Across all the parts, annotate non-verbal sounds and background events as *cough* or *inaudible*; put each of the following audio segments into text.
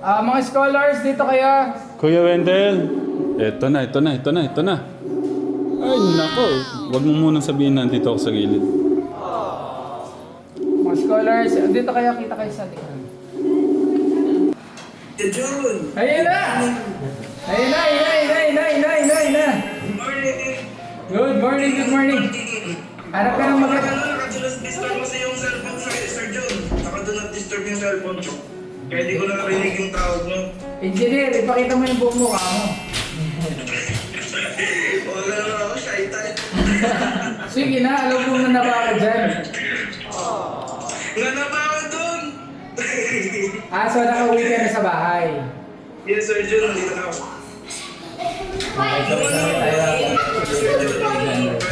Ah, mga scholars, dito kaya. Kuya Wendell. Ito na, ito na, ito na, ito na. Ay, nako. Huwag mo munang sabihin na nandito ako sa gilid. Mga scholars, dito kaya kita kayo sa likod. Jun! Ayun na! Ayun na, ayun na, ayun na, ayun na, ayun na, ayun na, ayun na. Morning! Good morning, good morning. Hanap ka ng maganda. Naka-do not disturb mo sa yung cellphone, Sir, Sir Jun. Naka-do not disturb yung cellphone ko. Kaya di ko nakarinig yung tawag mo. Engineer, ipakita mo yung buong mukha mo. *laughs* Wala na ako, shy type. *laughs* Sige na, alam mo na naba ka dyan. Nga na ba ako dun? *laughs* Ah, so nakauwi ka na sa bahay. yes, Sir Jun, dito na ako. Okay, so kami tayo.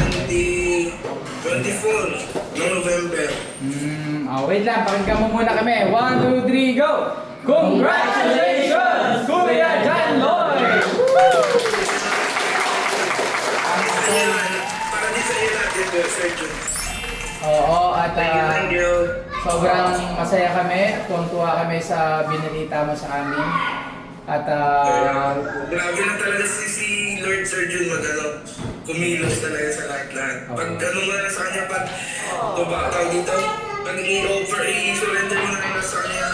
Sir Jun, 20... 24 ng November. Hmm, oh, wait lang, pakinggan mo muna kami. One, two, three, go! Congratulations, Kuya John Lloyd! Para din sa iyo natin, Sir Jun. Oo, at thank you. sobrang masaya kami tuwang-tuwa kami sa binalita mo sa amin. At ah, Grabe na talaga si, si Lord Sir Jun mag ano, kumilos talaga sa lahat-lahat. Pag ano mo na sa kanya, pag tuba tawag dito, pag i-offer, i-surrender mo na lang sa kanya,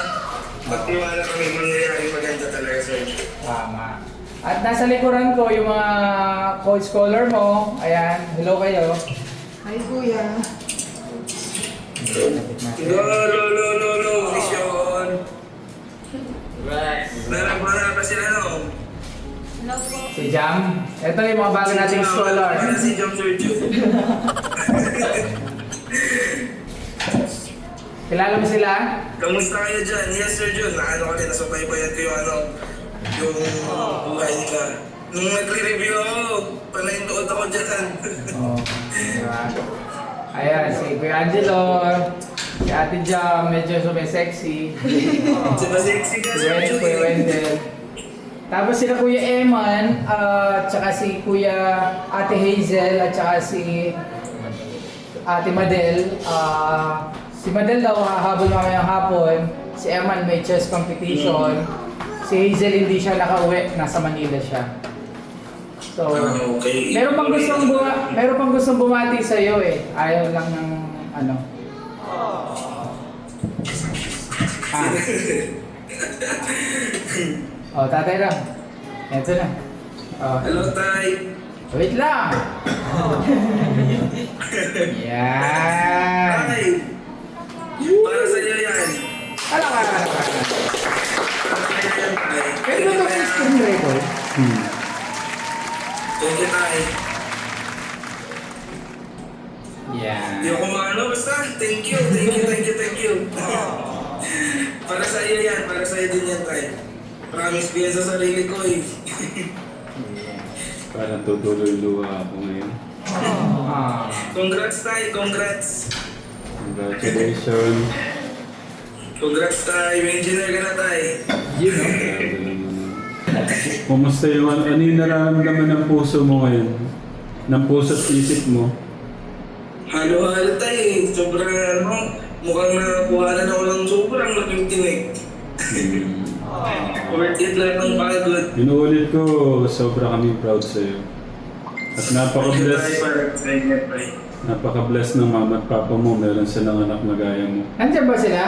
magtiwala kami, mangyayari maganda talaga Sir Jun. tama. At nasa likuran ko yung mga coach scholar mo. Ayan, hello kayo. Hi, Kuya. Go, lo, lo, lo, lo, mission. Narabara pa sila no? Hello po. Si Jam. Ito yung mga bago nating scholar. Para si Sir Jun. *laughs* Kilala mo sila? Kamusta kayo dyan? Yes, Sir Jun. Naano ka rin, nasubaybayan ko yung ano, yung buhay nila. Nung nagre-review ako, panay nood ako dyan. Oo. Diba? Ayan, si Kuya Angelo. Si Ate Jam, medyo sumi-sexy. Di ba sexy ka, Si Sir Wen- Jun? Kuya Wendell. Tapos sila Kuya Eman, at saka si Kuya Ate Hazel, at saka si Ate Madel. Ah, si Madel daw hahabol mamaya ng hapon. Si Eman may chess competition. Si Hazel hindi siya nakauwi, nasa Manila siya. So, Ah, okay. meron pang gustong buma meron pang gustong bumati sa iyo eh. Ayaw lang ng ano. Ah. *laughs* Oh, tatay lang. Ito na. Oh, Hello, Tay. wait lang. *laughs* Yan. Tay. Para sa iyo yan. Ala ka, ala ka. Para sa iyo yan, Tay. Pwede ba ito sa screen record? Hmm. Thank you, Tay. Yan. Hindi ako maano, basta. Thank you, thank you, thank you, thank you. *laughs* para sa iyo yan, para sa iyo din yan, Tay. Promise ko yan sa sarili ko eh. *laughs* Parang tutuloy luha ako ngayon. Ah. Congrats, Tay. Congrats. Congratulations. Congrats, Tay. May engineer ka na, Tay. Yun, no? Grabe naman. Kumusta yung ano, ano yung nararamdaman ng puso mo ngayon? Ng puso at isip mo? Halo-halo, Tay. Sobrang mukhang nakakuha na ako ng sobrang laking tinig. *laughs* Worth it lang ng pagod. Inuulit ko, sobra kami proud sa'yo. At napaka-bless, napaka-bless ng mama at papa mo. Meron silang anak na gaya mo. Nandiyan ba sila?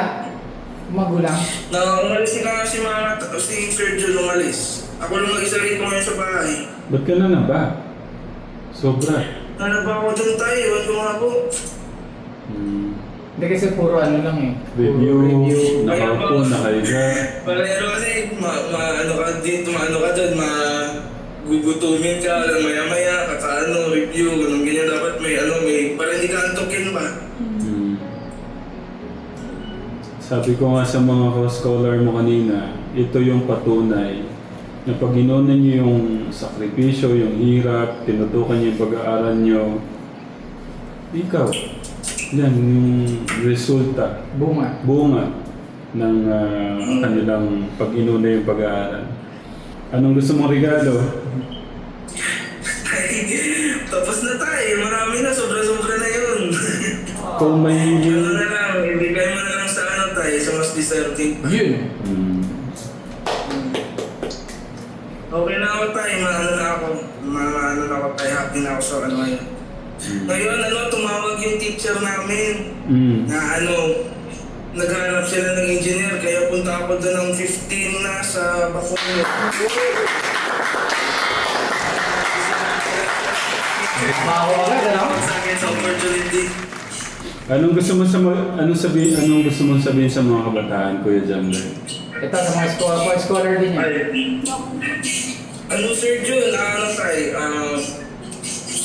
Magulang? Na umalis na si Mama tapos si Jun umalis. Ako lang mag-isa rito ngayon sa bahay. Ba't ka na na ba? Sobra. Hanap ba ako dun tayo? Ewan ko nga po. Hmm. Hindi kasi puro ano lang eh. Review, nakaupo, nakahiga. Pero kasi, ma, ma, ano ka dito, ma, ano ka dun, ma, gugutumin ka, lang maya-maya, kakaano, review, ganun ganyan, dapat may ano, may, para hindi ka antokin ba? Hmm. Sabi ko nga sa mga scholar mo kanina, ito yung patunay na pag inunan niyo yung sakripisyo, yung hirap, tinutukan niyo yung pag-aaral niyo, ikaw, yan yung resulta, Bunga. bunga ng ah, kanilang pag-inuna yung pag-aaral. Anong gusto mong regalo? *laughs* Tapos na tayo. Marami na. Sobra-sobra na yun. *laughs* Kung may... ano na lang. Ibigay mo na lang sa ano tayo. Sa mas deserving. Yun. Mm. Okay na ako tayo. Maano na ako. Maano na ako tayo. Happy na ako sa ano ngayon. Ngayon, ano, tumawag yung teacher namin Mm. na ano, naghanap sila ng engineer, kaya punta ako doon ng 15 na sa Bacoor. Baho agad, ano? Sa akin sa opportunity. Anong gusto mo sa anong sabihin anong gusto mong sabihin sa mga kabataan Kuya Jamler? Ito sa mga scholar, mga scholar din yan. Ay, ano Sir Jun, ano tayo, ah,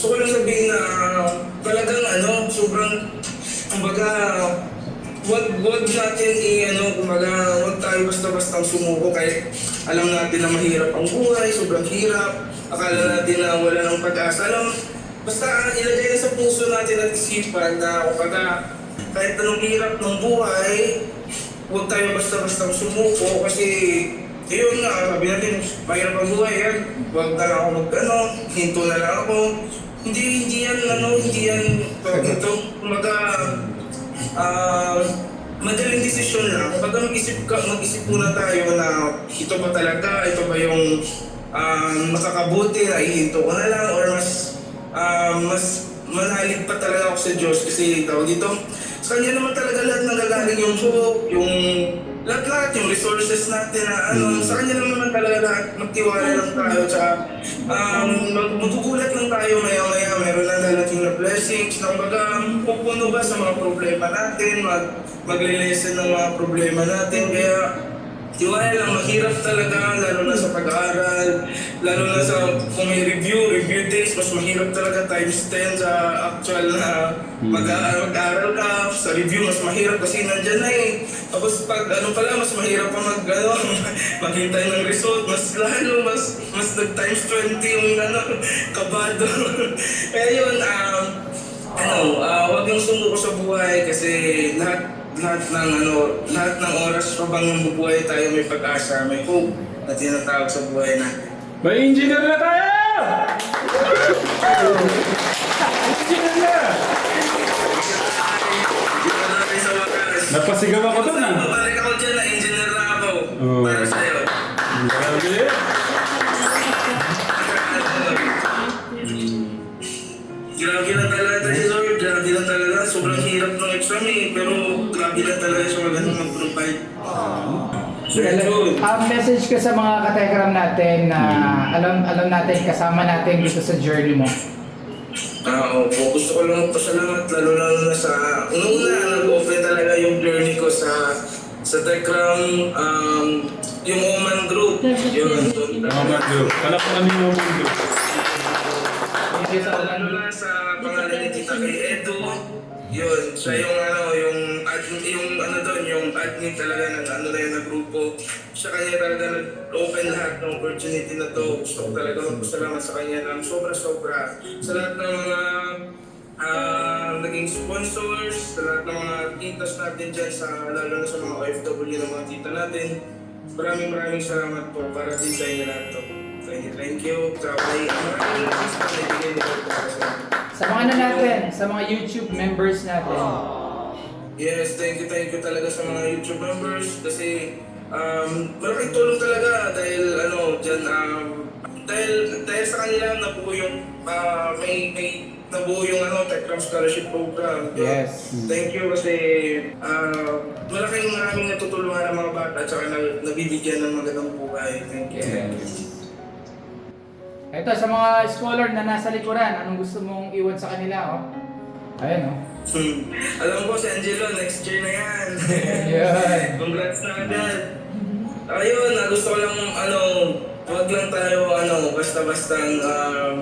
gusto ko lang sabihin na ah, talagang ano, sobrang, kumbaga, wag wag natin i ano kumbaga wag tayo basta-basta sumuko kahit alam natin na mahirap ang buhay sobrang hirap akala natin na wala nang pag-asa alam basta ah, ilagay na sa puso natin at isipan na kumbaga kahit anong hirap ng buhay huwag tayo basta-basta sumuko kasi yun nga, sabi natin, mahirap ang buhay yan. Huwag na lang ako mag, ano, hinto na lang ako. Hindi, hindi yan, ano, hindi yan, ito, kumbaga, ah, madaling desisyon lang. Kapag mag-isip, ka, mag-isip muna tayo na ito ba talaga, ito ba yung um, makakabuti? Na ihinto ko na lang or mas um, mas manalig pa talaga ako sa Diyos kasi tawag dito, sa Kanya naman talaga lahat nanggagaling yung hope, yung lahat-lahat, yung resources natin na ano, sa Kanya naman talaga lahat, magtiwala lang tayo, tsaka um, mag- magugulat lang tayo maya-maya, meron na darating blessings, na kumbaga, pupuno ba sa mga problema natin, mag, magle-lesson ng mga problema natin, kaya Tiwala lang, mahirap talaga, lalo na sa pag-aaral, lalo na sa kung may review, review days, mas mahirap talaga times 10 sa actual na mag-aaral, mag-aaral ka. Sa review, mas mahirap kasi nandyan na eh. Tapos pag ano pala, mas mahirap pa mag, ano, *laughs* maghintay ng result, mas lalo, mas, mas nag-times 20 yung ano, kabado. *laughs* Kaya yun, um, ano, ah, wag yung sumuko sa buhay kasi lahat lahat ng ano, lahat ng oras pa bang mabubuhay tayo may pag-asa, may hope na tinatawag sa buhay natin. May engineer na tayo! engineer na! Napasigaw ako doon ah. Babalik ako dyan na engineer na ako. Oo. Para sa'yo. Grabe lang talaga siya magandang mag-provide. Ang message ka sa mga katekram natin na alam alam natin kasama natin dito sa journey mo. Ah, opo. Gusto ko lang magpasalamat lalo lalo na sa una nag-open talaga yung journey ko sa sa Techram, um, yung Oman Group. Yun, doon Mama Joe. Alam ko ano yung Mama Joe. Thank you sa pangalan ni Tita kay Edo, yun, siya yung ano, yung admin, yung ano doon, yung admin talaga ng ano na yun na grupo. Siya kanya talaga nag-open lahat ng opportunity na to. Gusto ko talaga magpasalamat sa kanya ng sobra-sobra. Sa lahat ng mga ah, naging sponsors, sa lahat ng mga titas natin dyan, sa, lalo na sa mga OFW ng mga tita natin. Maraming maraming salamat po para din sa inyo lahat to. Thank you, thank you. Maraming maraming po para sa mga ano natin, sa mga YouTube members natin. Yes, thank you, thank you talaga sa mga YouTube members kasi um, malaking tulong talaga dahil ano, dyan, um, dahil, dahil sa kanila nabuo yung, ah, may, may nabuo yung ano, Techcram Scholarship Program. Yes. Thank you kasi ah, malaking maraming natutulungan ng mga bata at saka na, nabibigyan ng magandang buhay. Thank you. Yes. Ito sa mga scholar na nasa likuran, anong gusto mong iwan sa kanila, oh? Ayan, oh. Hmm. Alam ko si Angelo, next year na yan. Ayan. *laughs* Congrats na agad. Ayun, na gusto ko lang, ano, wag lang tayo, ano, basta-bastang, um,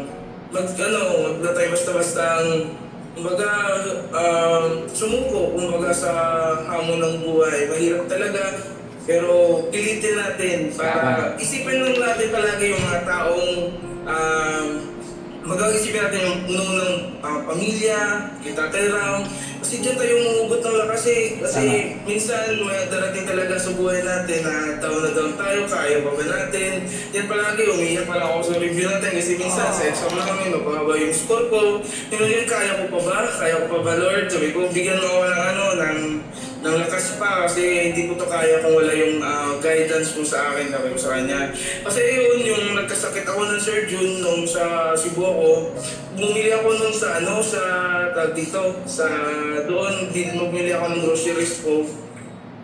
mag, ano, wag na tayo basta-bastang, kumbaga, um, sumuko, kumbaga sa hamon ng buhay. Mahirap talaga, pero pilitin natin para isipin lang natin palagi yung mga taong um, mag-isipin natin yung unang uh, pamilya, kita Ram. Kasi dyan tayo umugot ng lakas eh. Kasi minsan may darating talaga sa buhay natin na down na down tayo, kaya pa ba natin? Yan palagi, umiiyak pala ako sa review natin kasi minsan sa exam na kami, mababa yung score ko. Pero yun, kaya ko pa ba? Kaya ko pa ba Lord? Sabi ko, bigyan mo ako ng ano, ng ng lakas pa kasi hindi ko to kaya kung wala yung ah, guidance mo sa akin, ko sa kanya. Kasi yun, yung nagkasakit ako ng Sir Jun nung sa Cebu ako, bumili ako nung sa ano, sa tag dito, sa doon, din bumili ako ng groceries ko.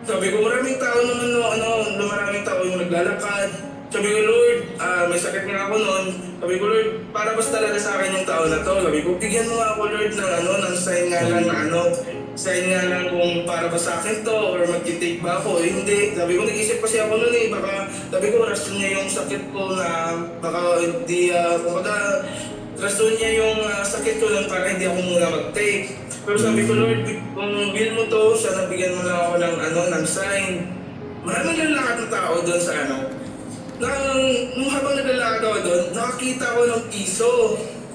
Sabi ko, maraming tao naman, no, ano, maraming tao yung naglalakad. Sabi ko, Lord, ah, may sakit nga ako noon. Sabi ko, Lord, para basta talaga sa akin yung tao na to. Sabi ko, bigyan mo ako, Lord, ng ano, ng sign nga lang na ano, sign nga lang kung para ba sa akin to or mag-take ba ako. Eh, hindi. Sabi ko, nag-isip kasi ako noon eh. Baka, sabi ko, rason niya yung sakit ko na baka hindi, uh, kumbaga, rason niya yung ah, sakit ko lang para hindi ako muna mag-take. Pero sabi ko, Lord, kung bill mo to, sana bigyan mo lang ako ng, ano, ng sign. Maraming lalakad ng tao doon sa ano. Nang, nung habang naglalakad ako doon, nakakita ko ng piso.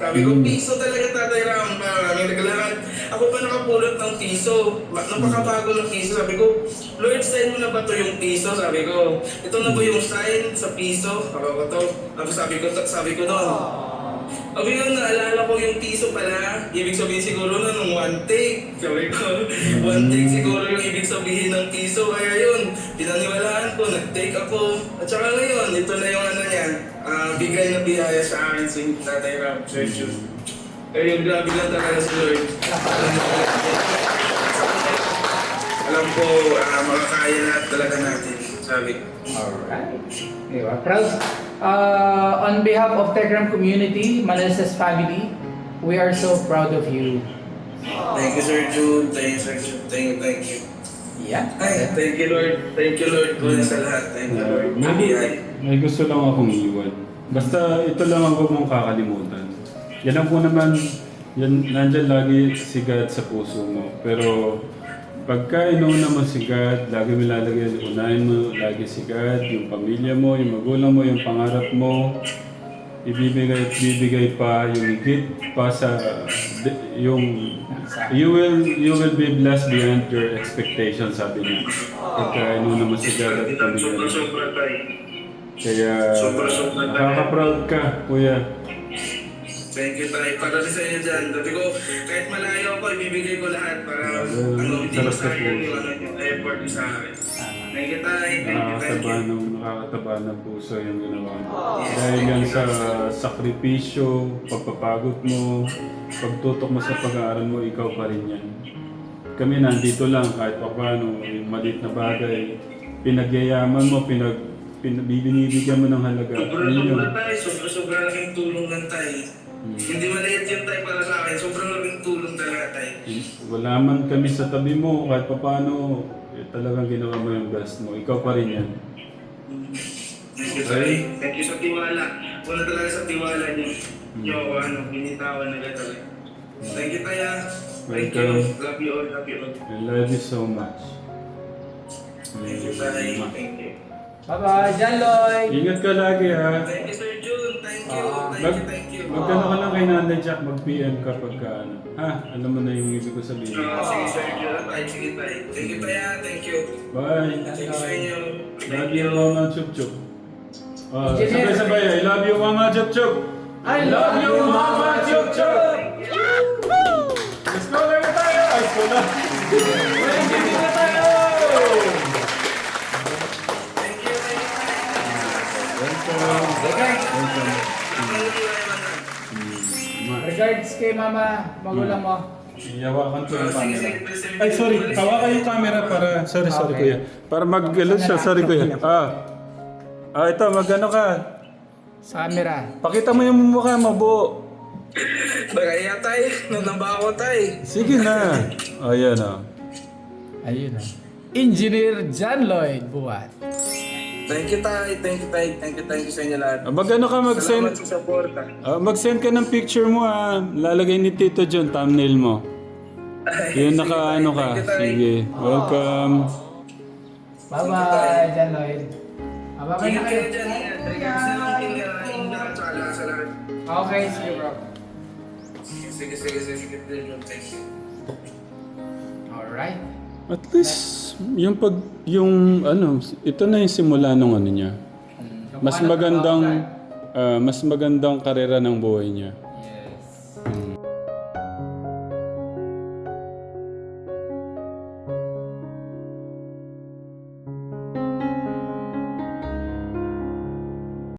Sabi ko, piso talaga tatay Ram. Maraming naglalakad. Ako pa nakapulot ng piso. Napakabago ng piso. Sabi ko, Lord, sign mo na ba to yung piso? Sabi ko, ito na ba yung sign sa piso? Sabi ko to. Tapos sabi ko, sabi ko doon, sabi ko, naalala ko yung piso pala. Ibig sabihin siguro na nung one take. Sabi ko, one take siguro yung ibig sabihin ng piso. Kaya yun, pinaniwalaan ko, nag-take ako. At saka ngayon, ito na yung ano niya, ah, bigay na biyaya sa akin si Tatay Ram, Sir Jun. Kaya yung grabe lang talaga si Lord. *laughs* Alam ko, ah, makakaya lahat talaga natin. Ko. Alright. Diba? Proud. Uh, on behalf of Telegram community, Manalsa's family, we are so proud of you. Thank you, Sir Jun. Thank you, Sir Jun. Thank you, thank you. Yeah. Ay, thank you Lord. Thank you Lord ko sa lahat. Thank you Lord. May, Ay, may gusto lang akong iwan. Basta ito lang ang huwag mong kakalimutan. Yan lang po naman, yan, nandyan lagi si God sa puso mo. Pero pagka inuuna mo si God, lagi mo lalagay, unahin mo lagi si God, yung pamilya mo, yung magulang mo, yung pangarap mo, ibibigay at bibigay pa yung higit pa sa yung you will you will be blessed beyond your expectations sabi niya. Pagka inuuna mo si God at pamilya mo. Kaya nakaka-proud ka, kuya. Thank you tayo. Para sa inyo dyan. Sabi ko, kahit malayo ako, ibibigay ko lahat para Well, ano, hindi sarap sa masayang puso. yung, ano, yung effort niyo sa akin. Thank you tayo. Thank you, thank Nakakataba you. ng, nakakataba ng puso yung ginawa mo. Dahil yan sa sakripisyo, pagpapagod mo, pagtutok mo sa pag-aaral mo, ikaw pa rin yan. Kami nandito lang kahit pa paano, yung maliit na bagay, pinagyayaman mo, pinag, pin, binibigyan mo ng halaga. Ano yun? Sobra-sobra tayo. Sobra-sobra laking tulong lang tayo. Hindi maliit yun tayo para sa akin. Sobrang laking tulong talaga tayo. Wala man kami sa tabi mo, kahit pa paano, eh, talagang ginawa mo yung best mo. Ikaw pa rin yan. Thank you, tayo. Thank you sa tiwala. Una talaga sa tiwala niyo. Niyo ako, ano, binitawan na talaga. Thank you, Taya. Thank you. Welcome. Love you all. Love you all. I love you so much. Thank you, Tay. Thank you. Bye-bye, John Lloyd. Ingat ka lagi ha. Thank you, Sir Jun. Thank you. Ah. Thank you, thank you. Magkano ka lang kay Nanay Jack, mag-PM ka pagka ano. Ha? Alam mo na yung ibig ko sabihin. Ah, sige, Sir Jun. Tay, sige, Tay. Thank you, Taya. Thank you. Bye. Thank you sa inyo. Love you mga chup chup. Ah, sabay-sabay. I love you mga chup chup. I love you, Mama Chup Chup! Let's go tayo. Ay, go na Regards kay Mama, magulang mo. Iyawakan ko Ah, yung sige, camera. Ay, sorry. Hawakan yung camera para... Sorry, sorry, Okay. kuya. Para mag-galo siya. Sorry, kuya. Ah. Ah, ito. Mag-ano ka. Sa camera. Pakita mo yung mukha mo, buo. Bagaya, Tay. Nanamba ako, Tay. Sige na. Ayan, oh. Ayun na. Engineer John Lloyd Buwat. Thank you, Tay. Thank you, Tay. Thank you, thank you sa inyo lahat. Ah, Mag-ano ka, mag-send... Salamat sa support. ah. Ah, mag-send ka ng picture mo, ah. Lalagay ni Tito John, thumbnail mo. Ay, Yun sige, naka ano ka. Thank you. Sige. Welcome. Bye-bye, John Lloyd. Ah, bye-bye na Ingat kayo. kayo dyan. Ingat. Regards na lang kin ingat sa ala sa lahat. Okay, sige bro. Sige, sige, sige, sige, sige, thank you. Alright. At least, yung pag, yung ano, ito na yung simula nung ano niya. Mas magandang, ah, mas magandang karera ng buhay niya.